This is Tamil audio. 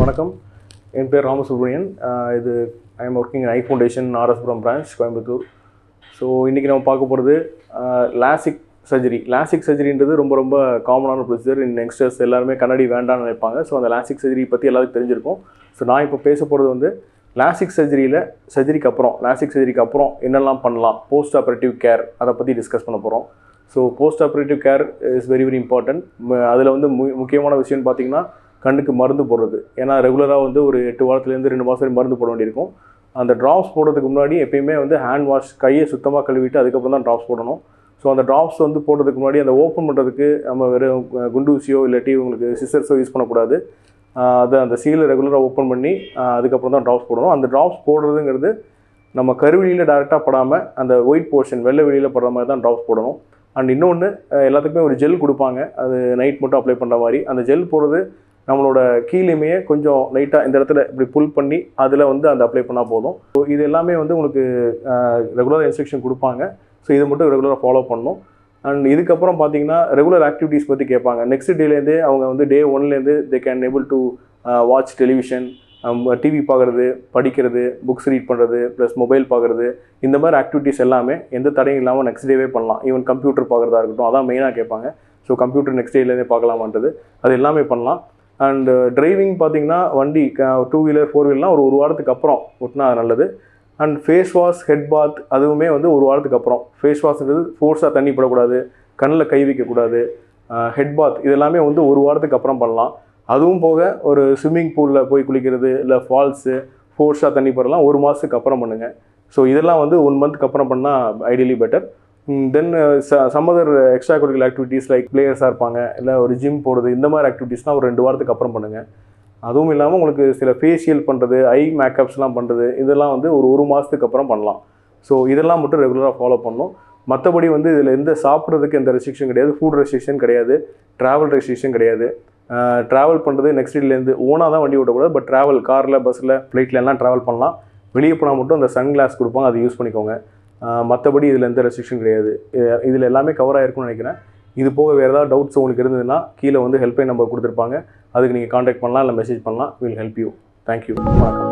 வணக்கம். என் பேர் ராமசுப்ரமணியன். இது I am working eye foundation RS Puram branch Coimbatore so இன்றைக்கி நம்ம பார்க்க போகிறது லாசிக் சர்ஜரி லாசிக் சர்ஜரின்றது ரொம்ப ரொம்ப காமனான ப்ரொசீஜர் இன் யங்ஸ்டர்ஸ் எல்லாருமே கண்ணாடி வேண்டாம்னு நினைப்பாங்க. ஸோ அந்த லாசிக் சர்ஜரி பற்றி எல்லாருக்கும் தெரிஞ்சிருக்கும். ஸோ நான் இப்போ பேச போகிறது வந்து லாசிக் சர்ஜரியில் சர்ஜரிக்கு அப்புறம் லாசிக் சர்ஜரிக்கு அப்புறம் என்னெல்லாம் பண்ணலாம்? போஸ்ட் ஆப்ரேட்டிவ் கேர் அதை பற்றி டிஸ்கஸ் பண்ண போகிறோம் so post operative care is very very important அதில் வந்து மு முக்கியமான விஷயம்னு பார்த்தீங்கன்னா கண்ணுக்கு மருந்து போடுறது. ஏன்னா ரெகுலராக வந்து ஒரு எட்டு வாரத்துலேருந்து ரெண்டு மாதம் மருந்து போட வேண்டியிருக்கும். அந்த ட்ராப்ஸ் போடுறதுக்கு முன்னாடி எப்பயுமே வந்து ஹேண்ட் வாஷ் கையை சுத்தமாக கழுவிட்டு அதுக்கப்புறம் தான் ட்ராப்ஸ் போடணும். ஸோ அந்த ட்ராப்ஸ் வந்து போடுறதுக்கு முன்னாடி அந்த ஓப்பன் பண்ணுறதுக்கு நம்ம வெறும் அஹ், குண்டூசியோ இல்லாட்டி உங்களுக்கு சிசர்ஸோ யூஸ் பண்ணக்கூடாது. அதை அந்த சீலை ரெகுலராக ஓப்பன் பண்ணி அதுக்கப்புறம் தான் ட்ராப்ஸ் போடணும். அந்த ட்ராப்ஸ் போடுறதுங்கிறது நம்ம கருவிலியில் டேரெக்டாக படாமல் அந்த ஒயிட் போர்ஷன் வெள்ளை வெளியில் படுற மாதிரி தான் ட்ராப்ஸ் போடணும். அண்ட் இன்னொன்று எல்லாத்துக்குமே ஒரு ஜெல் கொடுப்பாங்க. அது நைட் மட்டும் அப்ளை பண்ணுற மாதிரி. அந்த ஜெல் போடுறது நம்மளோட கீழேயுமே கொஞ்சம் லைட்டாக இந்த இடத்துல இப்படி புல் பண்ணி அதில் வந்து அந்த அப்ளை பண்ணால் போதும். ஸோ இது எல்லாமே வந்து உங்களுக்கு ரெகுலர் இன்ஸ்ட்ரக்ஷன் கொடுப்பாங்க. ஸோ இதை மட்டும் ரெகுலராக ஃபாலோ பண்ணணும். அண்ட் இதுக்கப்புறம் பார்த்தீங்கன்னா ரெகுலர் ஆக்டிவிட்டீஸ் பற்றி கேட்பாங்க. நெக்ஸ்ட் டேலேருந்தே அவங்க வந்து டே ஒன்லேருந்து they can able to watch television TV பார்க்குறது படிக்கிறது புக்ஸ் ரீட் பண்ணுறது ப்ளஸ் மொபைல் பார்க்குறது இந்த மாதிரி ஆக்டிவிட்டீஸ் எல்லாமே எந்த தடையும் இல்லாமல் நெக்ஸ்ட் டேவே பண்ணலாம். ஈவன் கம்ப்யூட்டர் பார்க்குறதா இருக்கட்டும் அதான் மெயினாக கேட்பாங்க. ஸோ கம்ப்யூட்டர் நெக்ஸ்ட் டேலேருந்தே பார்க்கலாமான்றது அது எல்லாமே பண்ணலாம். அண்டு டிரைவிங் uh, பார்த்தீங்கன்னா வண்டி டூ வீலர் ஃபோர் வீலர்லாம் ஒரு ஒரு வாரத்துக்கு அப்புறம் ஒட்டினா நல்லது. And face wash head bath அதுவுமே வந்து ஒரு வாரத்துக்கு அப்புறம். ஃபேஸ் வாஷ்ன்றது ஃபோர்ஸாக தண்ணி படக்கூடாது கண்ணில் கை வைக்கக்கூடாது ஹெட் பாத் இதெல்லாமே வந்து ஒரு வாரத்துக்கு அப்புறம் பண்ணலாம். அதுவும் போக ஒரு ஸ்விம்மிங் பூலில் போய் குளிக்கிறது இல்லை ஃபால்ஸு ஃபோர்ஸாக தண்ணி படலாம் ஒரு மாதத்துக்கு அப்புறம் பண்ணுங்கள் ஸோ இதெல்லாம் வந்து ஒன் மந்த்துக்கு அப்புறம் பண்ணால் ideally better then some other extracurricular activities like பிளேயர்ஸாக இருப்பாங்க. இல்லை ஒரு ஜிம் போகிறது இந்த மாதிரி ஆக்டிவிட்டீஸ்லாம் ஒரு ரெண்டு வாரத்துக்கு அப்புறம் பண்ணுங்கள் அதுவும் இல்லாமல் உங்களுக்கு சில ஃபேஷியல் பண்ணுறது ஐ மேக்கப்ஸ்லாம் பண்ணுறது இதெல்லாம் வந்து ஒரு ஒரு மாதத்துக்கு அப்புறம் பண்ணலாம். ஸோ இதெல்லாம் மட்டும் ரெகுலராக ஃபாலோ பண்ணணும். மற்றபடி வந்து இதில் எந்த சாப்பிட்றதுக்கு எந்த ரெஸ்ட்ரிக்ஷன் கிடையாது. ஃபுட் ரெஸ்ட்ரிக்ஷன் கிடையாது. ட்ராவல் ரெஸ்ட்ரிக்ஷன் கிடையாது. ட்ராவல் பண்ணுறது நெக்ஸ்ட் டேலேருந்து ஓனாக தான் வண்டி ஓட்டக்கூடாது. பட் ட்ராவல் காரில் பஸ்ஸில் ஃப்ளைட்லலாம் எல்லாம் ட்ராவல் பண்ணலாம். வெளியே போனால் மட்டும் அந்த சன் கிளாஸ் கொடுப்பாங்க. அதை யூஸ் பண்ணிக்கோங்க. மற்றபடி இதில் எந்த ரெஸ்ட்ரிக்ஷன் கிடையாது. இதில் எல்லாமே கவர் ஆகிருக்கும்னு நினைக்கிறேன். இது போக வேறு ஏதாவது டவுட்ஸ் உங்களுக்கு இருந்ததுன்னா கீழே வந்து ஹெல்ப்லைன் நம்பர் கொடுத்துருப்பாங்க. அதுக்கு நீங்கள் காண்டாக்ட் பண்ணலாம் இல்லை மெசேஜ் பண்ணலாம். வில் ஹெல்ப் யூ தேங்க்யூ வணக்கம்.